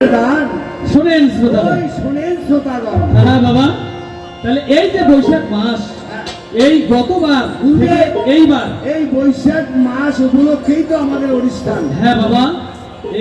গান শোনেন শ্রোতা শোনেন শ্রোতাগণ। হ্যাঁ বাবা তাহলে এই যে বৈশাখ মাস এই গতবার এইবার। এই বৈশাখ মাস উপলক্ষেই তো আমাদের অনুষ্ঠান। হ্যাঁ বাবা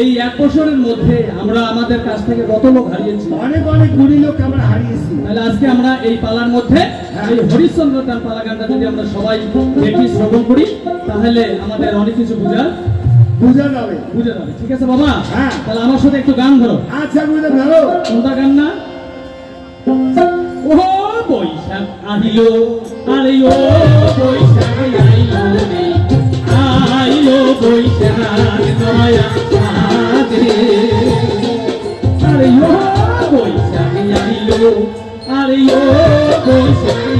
এই এক বছরের মধ্যে আমরা আমাদের কাছ থেকে কত লোক হারিয়েছি। অনেক অনেক গুণী লোক আমরা হারিয়েছি। তাহলে আজকে আমরা এই পালার মধ্যে এই হরিশ্চন্দ্র তার পালা গানটা যদি আমরা সবাই দেখি শ্রবণ করি তাহলে আমাদের অনেক কিছু বোঝা বুঝা যাবে। বুঝে যাবে। ঠিক আছে বাবা? হ্যাঁ। তাহলে আমার সাথে একটু গান ধরো। আচ্ছা বুঝে ভালো কোনটা গান না? ও বৈশাখ আহিল আরে ও বৈশাখ আইলো আইলো বৈশাখ নয়া সাজে আরে ও বৈশাখ আরে ও বৈশাখ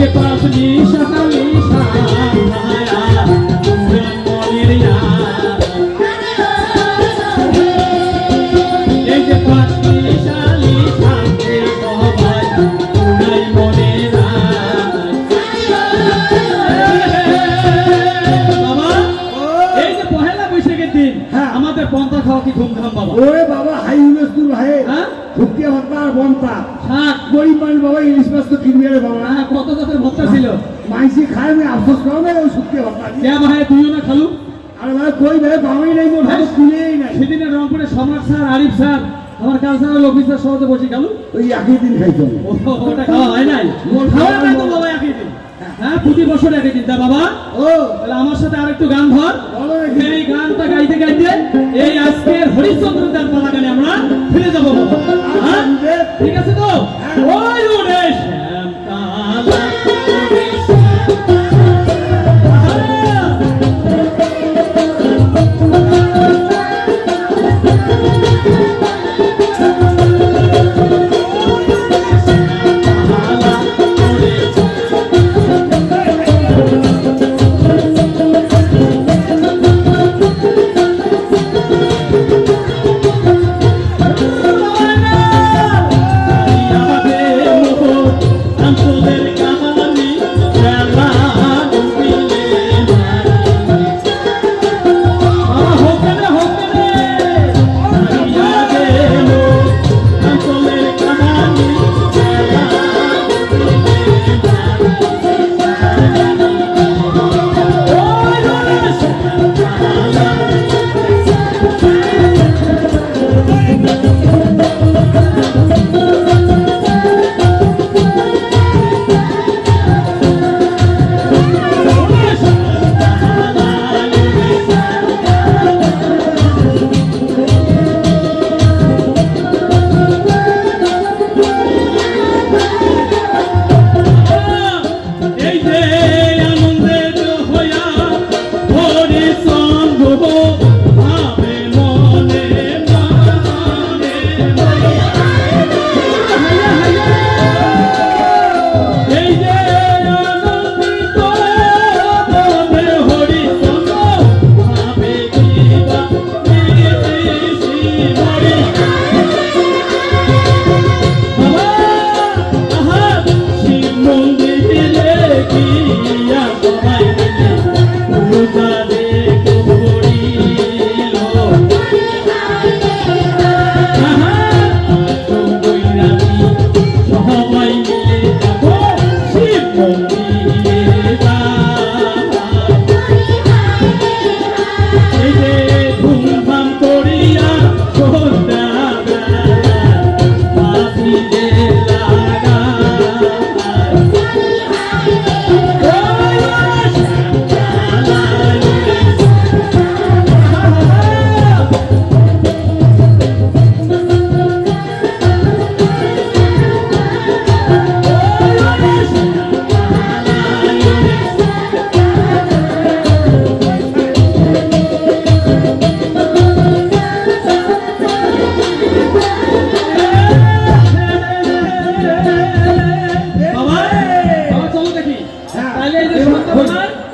এই যে মনের এই পাশনি শালি থাকে সবাই উনাই মনে হ্যাঁ। আমাদের পন্থা খাওয়া কি ধুমধাম বাবা। ওরে বাবা হাই হুলস্থুল ভাই। হ্যাঁ? ভুক্তি হত্যা আর বন্তা শাক গরিব মানুষ বাবা ইলিশ মাছ তো কিনবে রে বাবা হ্যাঁ, কত জাতের ভত্তা ছিল। মাইসি খায় আমি আফসোস করো না ওই শুক্তি কে ভাই তুইও না খালু? আরে ভাই কই ভাই পাওয়াই নাই মোর হাতে কুলিয়েই নাই। সেদিনে রংপুরে সম্রাট স্যার আরিফ স্যার আমার কালচারাল অফিসার সহজে বসে খালু? ওই একই দিন খাইতো। ওটা খাওয়া হয় নাই? খাওয়া নাই তো বাবা একই দিন। হ্যাঁ। প্রতি বছর একই দিন। তা বাবা ও। তাহলে আমার সাথে আরেকটু গান ধর। এই গানটা গাইতে গাইতে এই আজকের হরিশ্চন্দ্র দেব পালা গানে আমরা ফিরে যাব বাবা। হ্যাঁ? ঠিক আছে?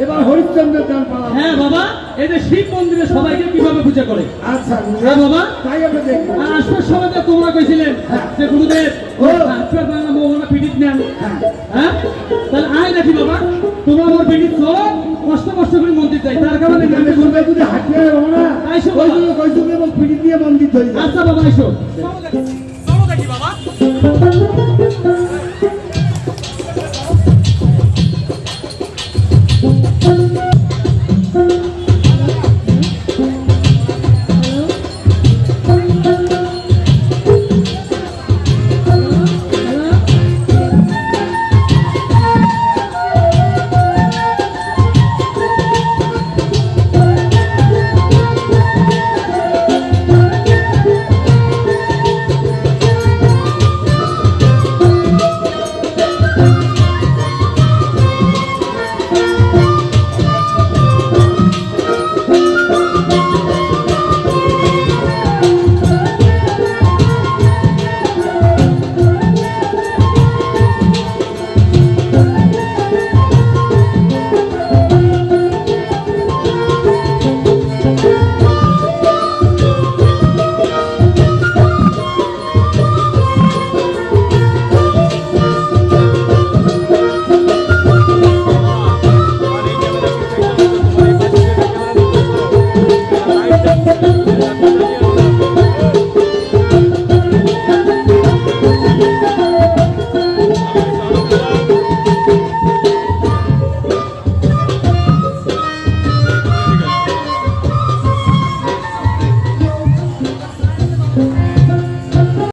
এবার হরিশ্চন্দ্রের গান পালাম হ্যাঁ বাবা। এই শিব মন্দিরে সবাইকে কীভাবে পূজা করে? আচ্ছা হ্যাঁ বাবা। তাই আমরা দেখব। আর আসবার সময় তো তোমরা কইছিলেন যে গুরুদেব ও। আসবার বাংলা মোহনা পিডিত নেন। হ্যাঁ। হ্যাঁ? তাহলে আয় দেখি বাবা। তোমরা আমার পিডিত চলো কষ্ট কষ্ট করে মন্দির যাই। তার কারণে যদি হাঁটিয়ে না আইসো। এবং পিড়ি দিয়ে মন্দির ধরে আচ্ছা বাবা এসো চলো দেখি বাবা।